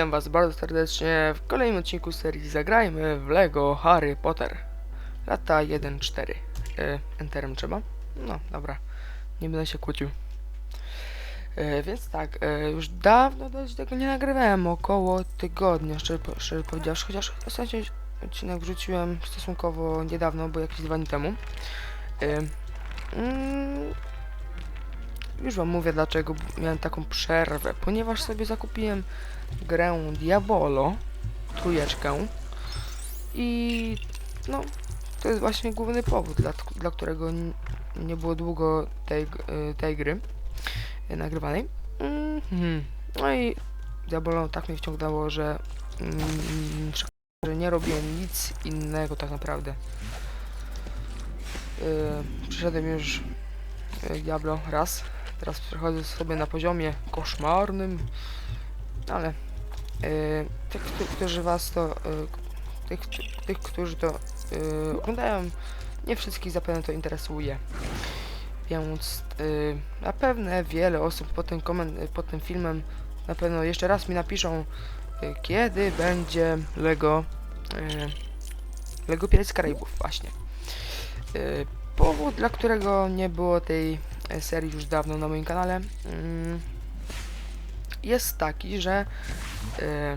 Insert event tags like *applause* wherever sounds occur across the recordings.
Witam Was bardzo serdecznie w kolejnym odcinku serii Zagrajmy w Lego Harry Potter. Lata 1-4. E, enterem trzeba? No, dobra. Nie będę się kłócił. E, więc tak, e, już dawno dość tego nie nagrywałem, około tygodnia, szczerze, szczerze powiedziawszy, chociaż ostatni odcinek wrzuciłem stosunkowo niedawno, bo jakieś dwa dni temu. Mm, już wam mówię dlaczego miałem taką przerwę, ponieważ sobie zakupiłem grę Diabolo, trójeczkę i no, to jest właśnie główny powód, dla, dla którego nie było długo tej, y, tej gry y, nagrywanej. Mhm. No i Diabolo tak mnie wciągnęło, że, mm, że nie robiłem nic innego tak naprawdę. Yy, przyszedłem już y, Diablo raz, teraz przechodzę sobie na poziomie koszmarnym, ale y, tych, któ- którzy was to, y, tych, tych, którzy to y, oglądają, nie wszystkich zapewne to interesuje. Więc y, na pewno wiele osób pod tym, pod tym filmem na pewno jeszcze raz mi napiszą, y, kiedy będzie Lego y, Lego Pirates Karaibów właśnie. Y, powód, dla którego nie było tej serii już dawno na moim kanale mm, jest taki, że e,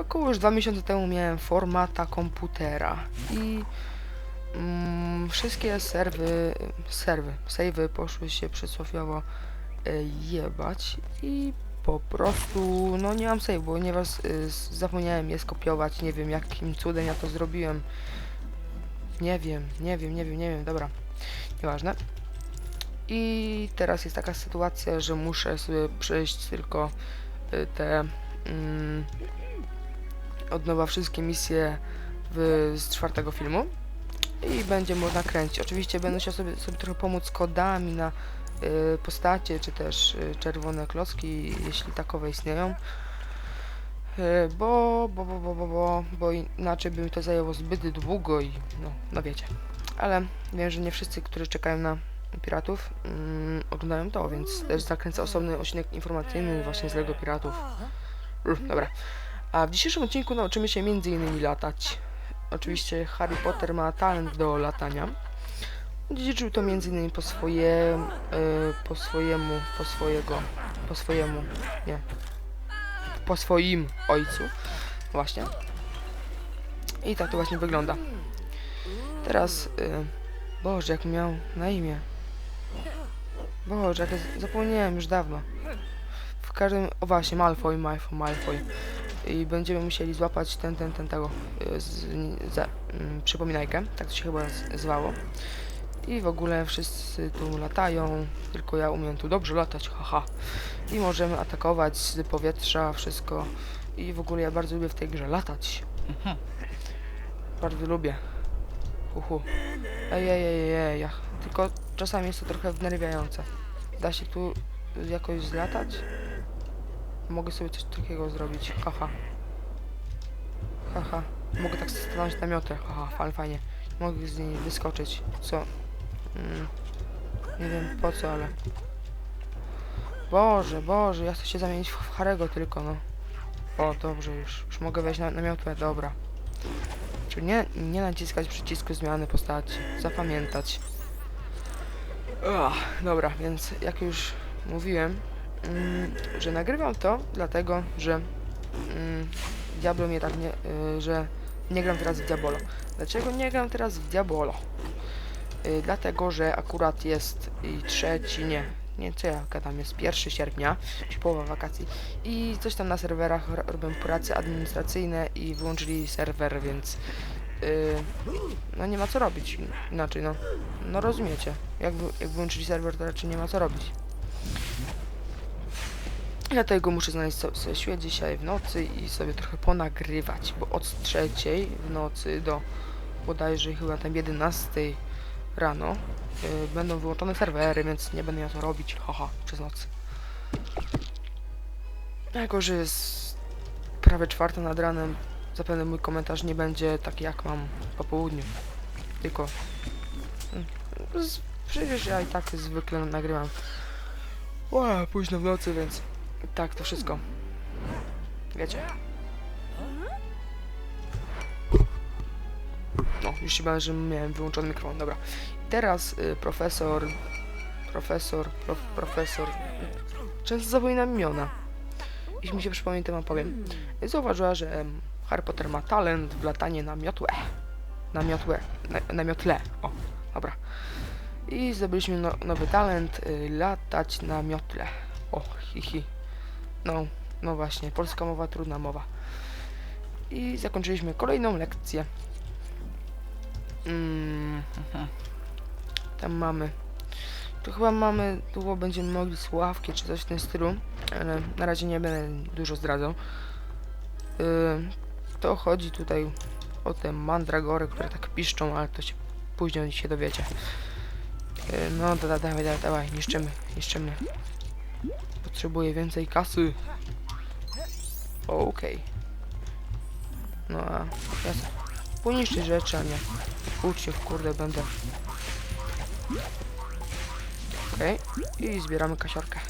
około już dwa miesiące temu miałem formata komputera i mm, wszystkie serwy, serwy, save'y poszły się przysłowiowo e, jebać i po prostu, no nie mam save, ponieważ z- zapomniałem je skopiować, nie wiem jakim cudem ja to zrobiłem. Nie wiem, nie wiem, nie wiem, nie wiem, dobra, nieważne. I teraz jest taka sytuacja, że muszę sobie przejść tylko y, te mm, od nowa wszystkie misje w, z czwartego filmu i będzie można kręcić. Oczywiście będę chciał sobie, sobie trochę pomóc kodami na y, postacie, czy też y, czerwone klocki, jeśli takowe istnieją. Y, bo, bo, bo, bo, bo, bo, bo inaczej by mi to zajęło zbyt długo i no, no wiecie. Ale wiem, że nie wszyscy, którzy czekają na piratów mm, oglądają to, więc też zakręcę osobny odcinek informacyjny właśnie z Lego Piratów. Uff, dobra. A w dzisiejszym odcinku nauczymy się m.in. latać. Oczywiście Harry Potter ma talent do latania. Dziedziczył to m.in. po swoje, e, po swojemu, po swojego, po swojemu, nie, po swoim ojcu. Właśnie. I tak to właśnie wygląda. Teraz, e, Boże, jak miał na imię. Boże, jak ja zapomniałem już dawno. W każdym, o właśnie, Malfoy, Malfoy, Malfoy. I będziemy musieli złapać ten, ten, ten, tego, y, z, za, mm, przypominajkę, tak to się chyba zwało. I w ogóle wszyscy tu latają, tylko ja umiem tu dobrze latać, haha. I możemy atakować z powietrza, wszystko. I w ogóle ja bardzo lubię w tej grze latać. Mhm. Bardzo lubię. Uhu. Ej, ej, ej, ej, ja. Tylko czasami jest to trochę wnerwiające. Da się tu jakoś zlatać? Mogę sobie coś takiego zrobić. Haha. Haha. Mogę tak stanąć na miotę. Haha, fajnie, fajnie. Mogę z niej wyskoczyć. Co? Mm, nie wiem po co, ale... Boże, Boże, ja chcę się zamienić w Harego tylko, no. O, dobrze, już, już mogę wejść na, na dobra. Czyli nie, nie naciskać przycisku zmiany postaci. Zapamiętać. Dobra, więc jak już mówiłem, mm, że nagrywam to dlatego, że mm, Diablo mnie tak nie, y, że nie gram teraz w Diabolo. Dlaczego nie gram teraz w Diabolo? Y, dlatego, że akurat jest i trzeci, nie, nie co ja gadam, jest 1 sierpnia, czyli połowa wakacji i coś tam na serwerach ro- robią prace administracyjne i wyłączyli serwer, więc no nie ma co robić inaczej, no, no rozumiecie, jak, jak wyłączyli serwer, to raczej nie ma co robić. Dlatego muszę znaleźć so- sobie siłę dzisiaj w nocy i sobie trochę ponagrywać, bo od trzeciej w nocy do bodajże chyba tam 11 rano y, będą wyłączone serwery, więc nie będę miał co robić, haha, przez noc. Jako, że jest prawie czwarta nad ranem, zapewne mój komentarz nie będzie taki jak mam po południu. Tylko... mm, Z, przecież ja i tak zwykle nagrywam Ła, późno w nocy, więc tak to wszystko. wiecie. No, już się bałem, że miałem wyłączony mikrofon, dobra. Teraz y, profesor, profesor, prof, profesor, często zapominam imiona. Jeśli mi się przypomni, to wam powiem. Zauważyła, że Harry Potter ma talent w latanie na miotłę. Na miotłę, na, na miotle, o, dobra. I zdobyliśmy no, nowy talent, y, latać na miotle. O, hi, hi. No, no właśnie, polska mowa, trudna mowa. I zakończyliśmy kolejną lekcję. Mm. *laughs* Tam mamy. Tu chyba mamy, tu będziemy mogli sławki czy coś w tym stylu, ale na razie nie będę dużo zdradzał. Yy, to chodzi tutaj o te mandragory, które tak piszczą, ale to się później się dowiecie. Yy, no, da, dawaj, dawaj, dawaj, niszczymy, niszczymy. Potrzebuję więcej kasy. Okej. No a ja se poniszczy rzeczy, a nie uczciw, kurde, będę. Okej. I zbieramy kasiorkę.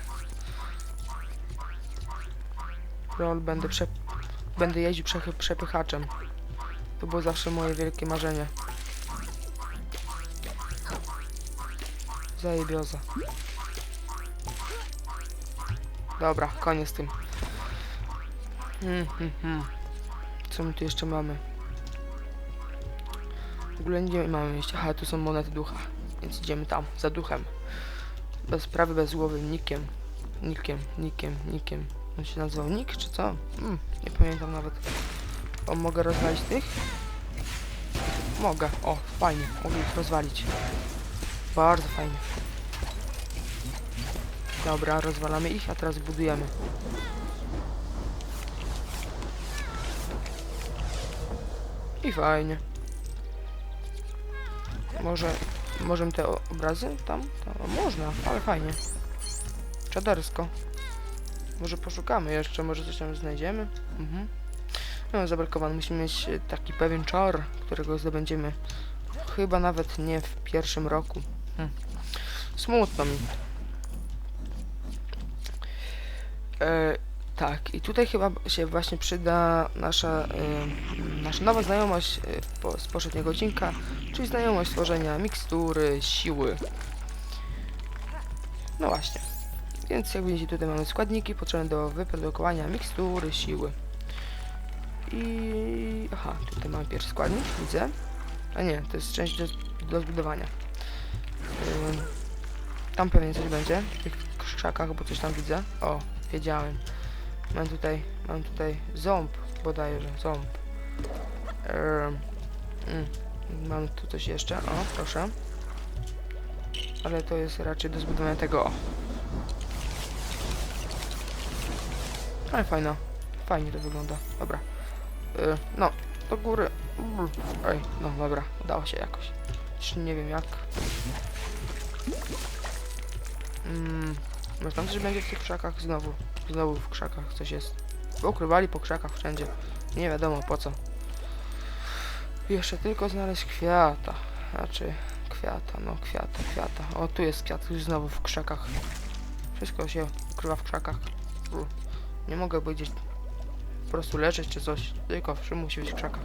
Lol, będę prze... Będę jeździł przepychaczem. To było zawsze moje wielkie marzenie. Zajebioza. Dobra, koniec z tym. Hmm, hmm, hmm. Co my tu jeszcze mamy? W ogóle nie mamy jeszcze. Aha, tu są monety ducha. Więc idziemy tam, za duchem. Bez prawy, bez głowy, nikiem. Nikiem, nikiem, nikiem. On się nazywał Nick, czy co? Hmm, nie pamiętam nawet. O, mogę rozwalić tych? Mogę. O, fajnie. Mogę ich rozwalić. Bardzo fajnie. Dobra, rozwalamy ich, a teraz budujemy. I fajnie. Może, możemy te obrazy tam? tam? Można, ale fajnie. Czadersko. Może poszukamy jeszcze, może coś tam znajdziemy. Mhm. No, zabrakowany. Musimy mieć e, taki pewien czar, którego zdobędziemy chyba nawet nie w pierwszym roku. Hm. Smutno mi. E, tak, i tutaj chyba się właśnie przyda nasza, e, nasza nowa znajomość e, po, z poprzedniego odcinka, czyli znajomość tworzenia mikstury, siły. No właśnie. Więc jak widzicie tutaj mamy składniki potrzebne do wyprodukowania mikstury, siły. I... Aha, tutaj mamy pierwszy składnik, widzę. A nie, to jest część do, do zbudowania. Tam pewnie coś będzie, w tych krzakach, bo coś tam widzę. O, wiedziałem. Mam tutaj, mam tutaj ząb, bodajże, ząb. Mm, mam tu coś jeszcze, o, proszę. Ale to jest raczej do zbudowania tego, o. Ale fajno, fajnie to wygląda, dobra. Y, no, do góry. Mm, Ej, no dobra, udało się jakoś. Nie wiem jak. Mm, tam coś będzie w tych krzakach? Znowu, znowu w krzakach coś jest. Ukrywali po krzakach wszędzie. Nie wiadomo po co. Jeszcze tylko znaleźć kwiata. Znaczy, kwiata, no kwiata, kwiata. O, tu jest kwiat, już znowu w krzakach. Wszystko się ukrywa w krzakach. U, Nie mogę powiedzieć po prostu leżeć czy coś. Tylko wszym musi być w krzakach.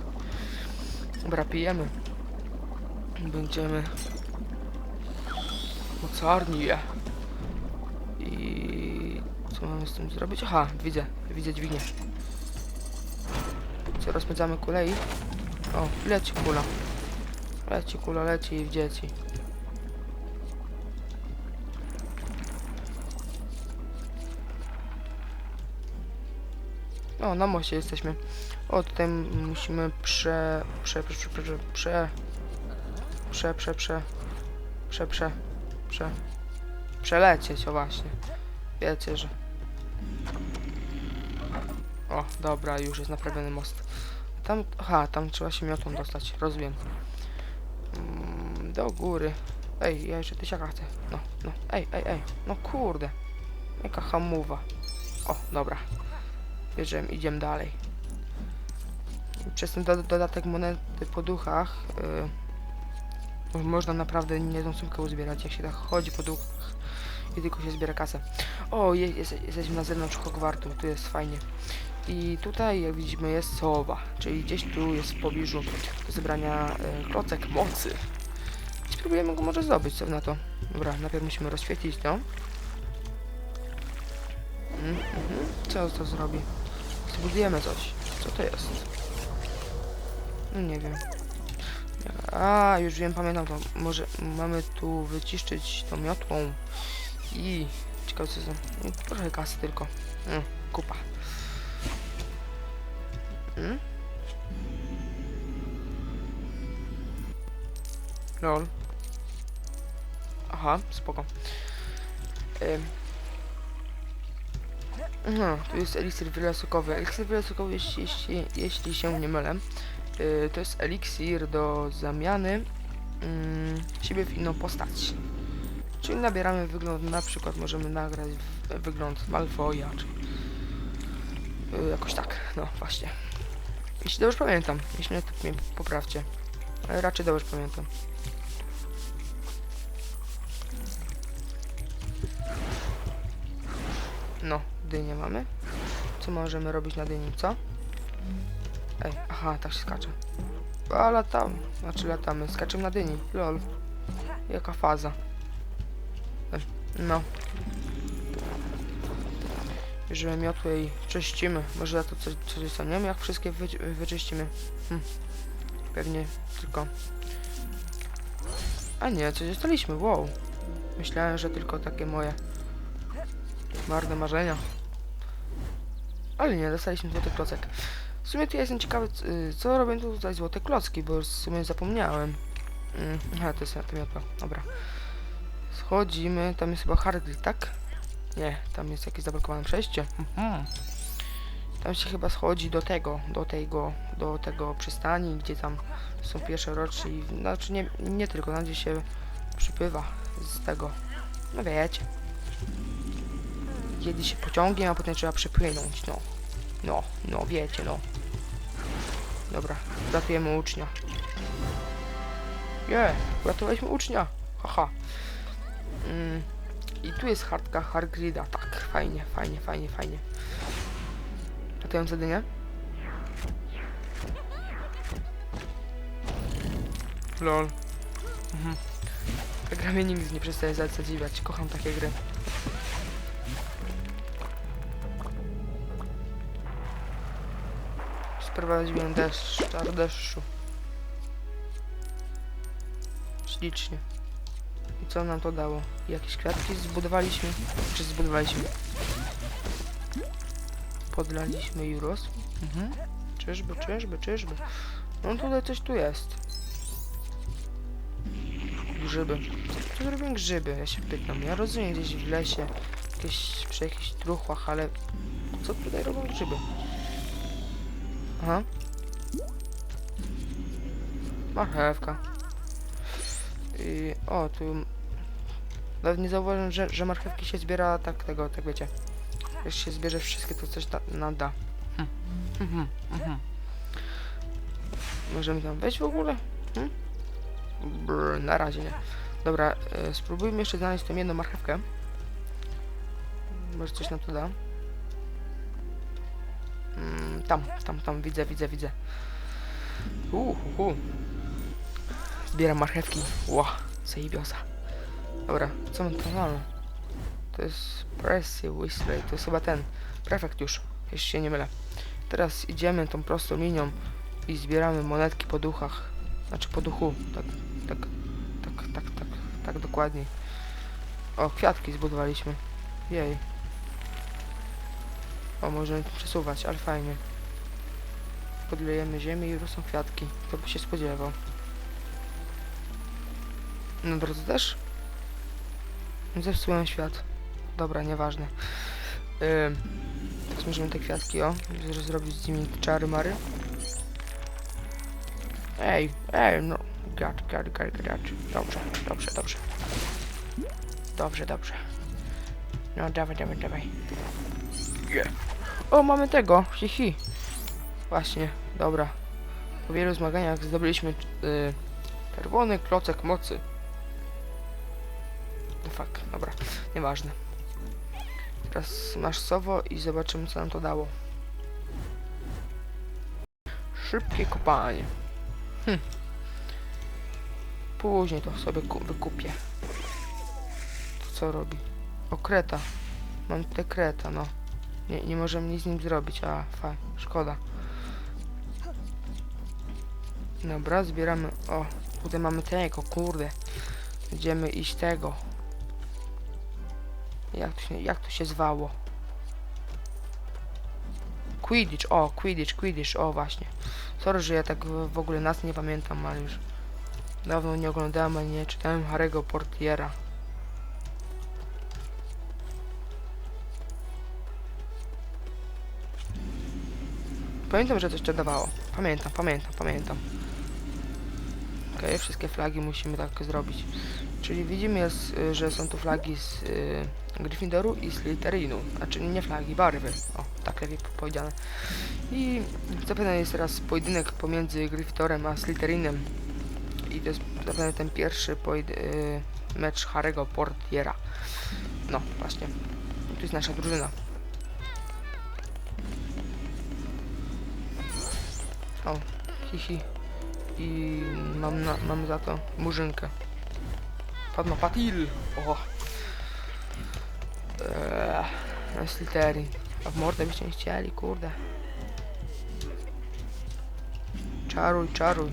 Dobra, pijemy. Będziemy mocarni. I co mamy z tym zrobić? Aha, widzę, widzę dźwignię. Co, rozpędzamy kulę i... O, leci kula. Leci kula, leci i w dzieci. O, na moście jesteśmy. O, tutaj musimy prze... prze... prze... prze... prze... prze... prze... prze... prze... prze... prze... prze... przelecieć, o właśnie. Wiecie, że... O, dobra, już jest naprawiony most. Tam, aha, tam trzeba się miotą dostać, rozumiem. Mm, do góry. Ej, ja jeszcze tysiaka chcę. No, no, ej, ej, ej. No kurde. Jaka hamuwa. O, dobra. Bierzemy, idziemy dalej. Przez ten do, dodatek monety po duchach yy, można naprawdę niezłą sumkę uzbierać, jak się tak chodzi po duchach i tylko się zbiera kasę. O, je, jest, jesteśmy na zewnątrz Hogwartu, tu jest fajnie. I tutaj, jak widzimy, jest sowa, czyli gdzieś tu jest w pobliżu do zebrania e, klocek mocy. I spróbujemy go może zdobyć, co na to. Dobra, najpierw musimy rozświetlić to. Mm. Co to zrobi? Zbudujemy coś. Co to jest? No nie wiem. A, już wiem, pamiętam to. Może mamy tu wyciszyć tą miotłą i... Ciekawe co to... no, Trochę kasy tylko. Mm, kupa. Mm? Lol. Aha, spoko. Ym. Aha, tu jest eliksir wielosokowy. Eliksir wielosokowy, jeśli, jeśli, jeśli się nie mylę, y, to jest eliksir do zamiany mm, siebie w inną postać. Czyli nabieramy wygląd, na przykład możemy nagrać wygląd Malfoya, czy y, jakoś tak, no właśnie. Jeśli dobrze pamiętam, jeśli nie, to mnie poprawcie. Ale raczej dobrze pamiętam. No, dynię mamy. Co możemy robić na dyni, co? Ej, aha, tak się skacze. A, latam. Znaczy latamy, skaczemy na dyni. Lol. Jaka faza. Ej, no. Bierzemy miotłę i czyścimy. Może za to coś, coś jak wszystkie wy, wyczyścimy. Hm. Pewnie tylko... A nie, coś dostaliśmy, wow. Myślałem, że tylko takie moje marne marzenia. Ale nie, dostaliśmy złoty klocek. W sumie tu ja jestem ciekawy, y, co robią tu tutaj złote klocki, bo już w sumie zapomniałem. Mm, aha, to jest ta miotła, dobra. Schodzimy, tam jest chyba Hardgrid, tak? Nie, tam jest jakieś zablokowane przejście. Mhm. Tam się chyba schodzi do tego, do tego, do tego przystani, gdzie tam są pierwsze roczy i, znaczy nie, nie tylko, tam gdzie się przypływa z tego, no wiecie. Jedzie się pociągiem, a potem trzeba przepłynąć, no. No, no, wiecie, no. Dobra, ratujemy ucznia. Nie, uratowaliśmy ucznia. Haha. Mm, I tu jest hardka Hargrida. Tak, fajnie, fajnie, fajnie, fajnie. Ratujące dynie. Lol. Mhm. Ta gra mnie nigdy nie przestaje za- zadziwiać. Kocham takie gry. Sprowadziłem deszcz, czar deszczu. Ślicznie. I co nam to dało? Jakieś kwiatki zbudowaliśmy? Czy zbudowaliśmy? Podlaliśmy i urosł? Mhm. Czyżby, czyżby, czyżby. No tutaj coś tu jest. Grzyby. Co robią grzyby? Ja się pytam. Ja rozumiem gdzieś w lesie, jakieś, przy jakichś truchłach, ale co tutaj robią grzyby? Aha. Marchewka. I o, tu... Nawet nie zauważyłem, że, że marchewki się zbiera tak tego, tak wiecie. Jak się zbierze wszystkie, to coś nam da. Hm. Mhm, mhm. Możemy tam wejść w ogóle? Hm? Brr, na razie nie. Dobra, e, spróbujmy jeszcze znaleźć tą jedną marchewkę. Może coś nam to da. Mm, tam, tam, tam, widzę, widzę, widzę. Uh, uh. Zbieram marchewki. Ła, zajebiosa. Dobra, co my tu mamy? To jest Pressy Whistler, to jest chyba ten. Prefekt już, jeśli się nie mylę. Teraz idziemy tą prostą linią i zbieramy monetki po duchach. Znaczy po duchu, tak, tak, tak, tak, tak, tak dokładniej. O, kwiatki zbudowaliśmy. Jej. O, możemy przesuwać, ale fajnie. Podlejemy ziemię i rosną kwiatki. Kto by się spodziewał. Na drodze też? Zepsułem świat. Dobra, nieważne. Ym, teraz te kwiatki, o, zrobić z nimi czary mary. Ej, ej, no. Gad, gad, gad, gad. Dobrze, dobrze, dobrze. Dobrze, dobrze. No, dawaj, dawaj, dawaj. Yeah. O, mamy tego, hihi. Właśnie, dobra. Po wielu zmaganiach zdobyliśmy y, czerwony klocek mocy. No fuck, dobra, nieważne. Teraz masz sowo i zobaczymy co nam to dało. Szybkie kopanie. Hm. Później to sobie ku- wykupię. To co robi? O, kreta. Mam tutaj kreta, no. Nie, nie możemy nic z nim zrobić, a fajnie, szkoda. Dobra, zbieramy. O, tutaj mamy tego, kurde. Będziemy iść tego. Jak to się, jak to się zwało? Quidditch, o, Quidditch, Quidditch, o właśnie. Sorry, że ja tak w, ogóle nas nie pamiętam, ale już dawno nie oglądałem ani nie czytałem Harry'ego Portiera. Pamiętam, że coś to dawało. Pamiętam, pamiętam, pamiętam. Okej, wszystkie flagi musimy tak zrobić. Czyli widzimy, y, że są tu flagi z y, Gryffindoru i Slytherinu. Znaczy nie flagi, barwy. O, tak lepiej po- powiedziane. I zapewne jest teraz pojedynek pomiędzy Gryffindorem a Slytherinem. I to jest zapewne ten pierwszy y, mecz Harry'ego Portiera. No, właśnie. Tu jest nasza drużyna. O, hihi. I mam, na, mam za to murzynkę. Padma Patil! O! Eee, Slytherin. A w mordę byście nie chcieli, kurde. Czaruj, czaruj.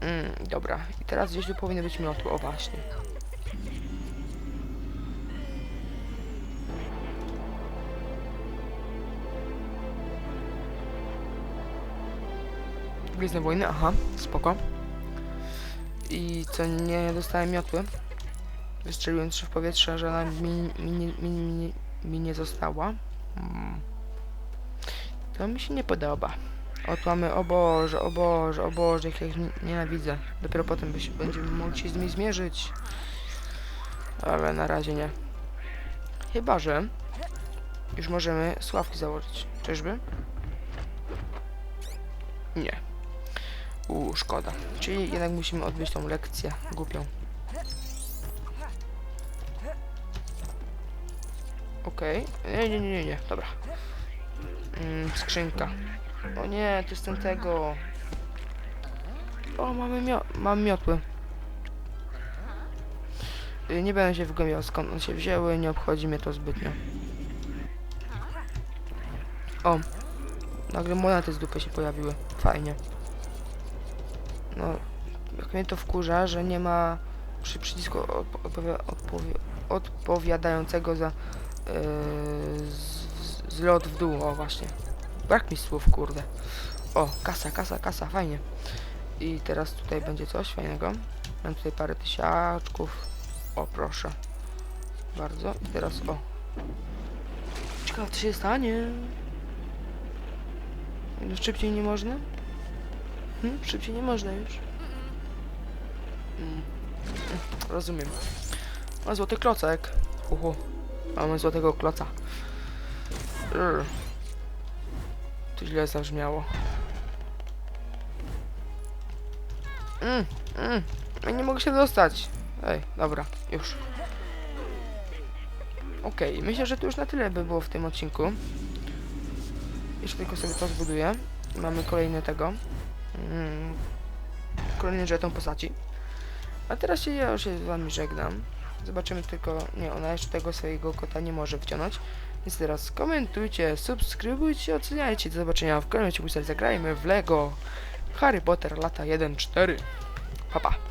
Mm, dobra. I teraz gdzieś tu powinny być miotły. O, właśnie. Gwiezdne wojny, aha, spoko. I co, nie dostałem miotły. Wystrzeliłem trzy w powietrze, że ona mi, mi, mi, mi, mi, nie została. Mm. To mi się nie podoba. Oto mamy, o Boże, o Boże, o Boże, jak ja ich nie- nienawidzę. Dopiero potem będziemy mogli się z nimi zmierzyć. Ale na razie nie. Chyba, że już możemy sławki założyć. Czyżby? Nie. Uuu, szkoda. Czyli jednak musimy odbyć tą lekcję głupią. Okej. Nie, nie, nie, nie, nie. Dobra. Mm, skrzynka. O nie, to jest ten tego. O, mamy mio mam miotły. Y, Nie będę się wgłębiał skąd one się wzięły, nie obchodzi mnie to zbytnio. O, nagle monety z dupy się pojawiły. Fajnie. No, jak mnie to wkurza, że nie ma przy przycisku odpo odpowi odpowi odpowiadającego za yy, zlot w dół, o właśnie. Brak mi słów, kurde. O, kasa, kasa, kasa, fajnie. I teraz tutaj będzie coś fajnego. Mam tutaj parę tysiaczków. O, proszę. Bardzo. I teraz o. Ciekawe, co się stanie. No, szybciej nie można? Hmm? Szybciej nie można już. Mm. Rozumiem. O, złoty klocek. Uhu. Mamy złotego kloca. Rrr. To źle zabrzmiało. Mm, mm. Ja nie mogę się dostać. Ej, dobra, już. Okej, myślę, że to już na tyle by było w tym odcinku. Jeszcze tylko sobie to zbuduję. Mamy kolejny tego. Mm, kolejny żeton postaci. A teraz się ja już się z wami żegnam. Zobaczymy tylko... Nie, ona jeszcze tego swojego kota nie może wciągnąć. Więc teraz komentujcie, subskrybujcie, oceniajcie. Do zobaczenia w kolejnym odcinku. Zagrajmy w Lego Harry Potter lata 1-4. Pa, pa.